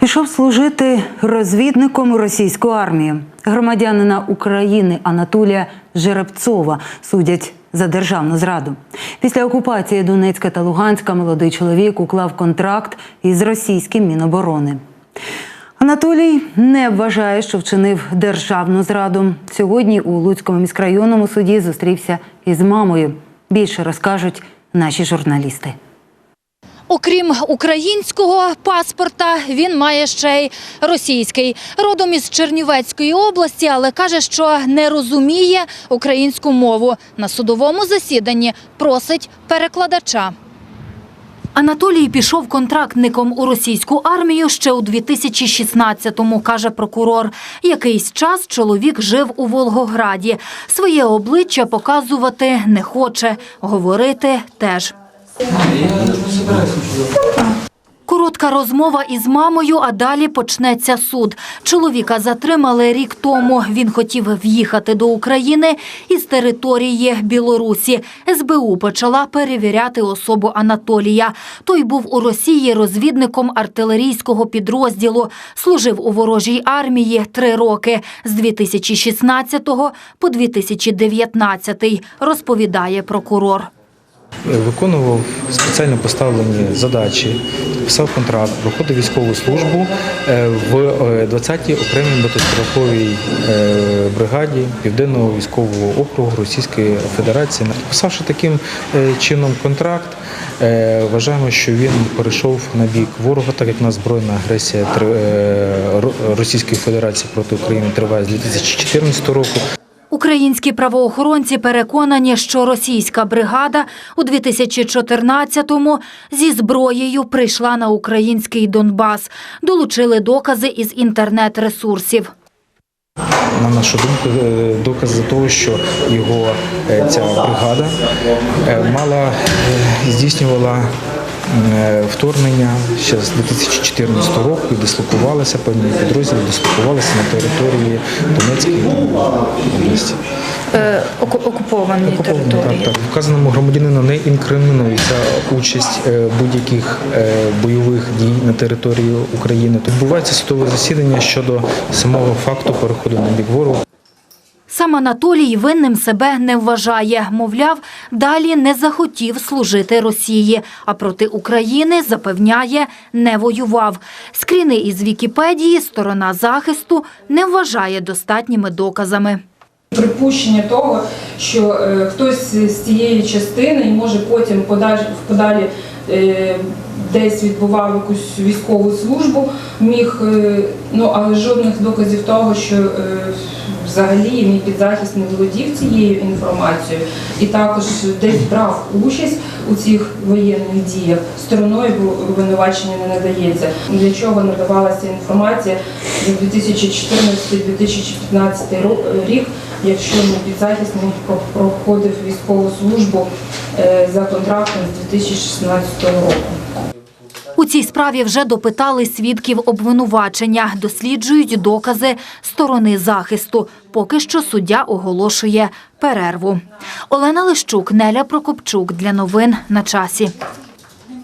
Пішов служити розвідником у російську армію. Громадянина України Анатолія Жеребцова судять за державну зраду. Після окупації Донецька та Луганська молодий чоловік уклав контракт із російським міноборони. Анатолій не вважає, що вчинив державну зраду. Сьогодні у Луцькому міськрайонному суді зустрівся із мамою. Більше розкажуть наші журналісти. Окрім українського паспорта, він має ще й російський. Родом із Чернівецької області, але каже, що не розуміє українську мову. На судовому засіданні просить перекладача. Анатолій пішов контрактником у російську армію ще у 2016-му, каже прокурор. Якийсь час чоловік жив у Волгограді. Своє обличчя показувати не хоче, говорити теж. Коротка розмова із мамою, а далі почнеться суд. Чоловіка затримали рік тому. Він хотів в'їхати до України із території Білорусі. СБУ почала перевіряти особу Анатолія. Той був у Росії розвідником артилерійського підрозділу. Служив у ворожій армії три роки з 2016 по 2019, розповідає прокурор. Виконував спеціально поставлені задачі, писав контракт, проходив військову службу е, в е, 20-й окремій мотострілковій е, бригаді Південного військового округу Російської Федерації. Підписавши таким е, чином контракт, е, вважаємо, що він перейшов на бік ворога, так як у збройна агресія е, Російської Федерації проти України триває з 2014 року. Українські правоохоронці переконані, що російська бригада у 2014-му зі зброєю прийшла на український Донбас. Долучили докази із інтернет-ресурсів. На нашу думку, е, докази того, що його е, ця бригада е, мала здійснювала вторгнення ще з 2014 року дислокувалися певні підрозділи, дислокувалися на території Донецької області. Окуповані Так, так. Вказаному громадянину не інкримінується участь е, будь-яких е, бойових дій на території України. Тут відбувається судове засідання щодо самого факту переходу на бік ворога. Сам Анатолій винним себе не вважає. Мовляв, далі не захотів служити Росії, а проти України, запевняє, не воював. Скріни із Вікіпедії сторона захисту не вважає достатніми доказами. Припущення того, що е, хтось з цієї частини може потім подалі, десь відбував якусь військову службу, міг, е, ну але жодних доказів того, що е, взагалі мій підзахисний володів цією інформацією і також десь брав участь у цих воєнних діях. Стороною обвинувачення не надається. Для чого надавалася інформація за 2014-2015 ро- рік, якщо мій підзахисний про- проходив військову службу е, за контрактом з 2016 року. У цій справі вже допитали свідків обвинувачення, досліджують докази сторони захисту. Поки що суддя оголошує перерву. Олена Лищук, Неля Прокопчук для новин на часі.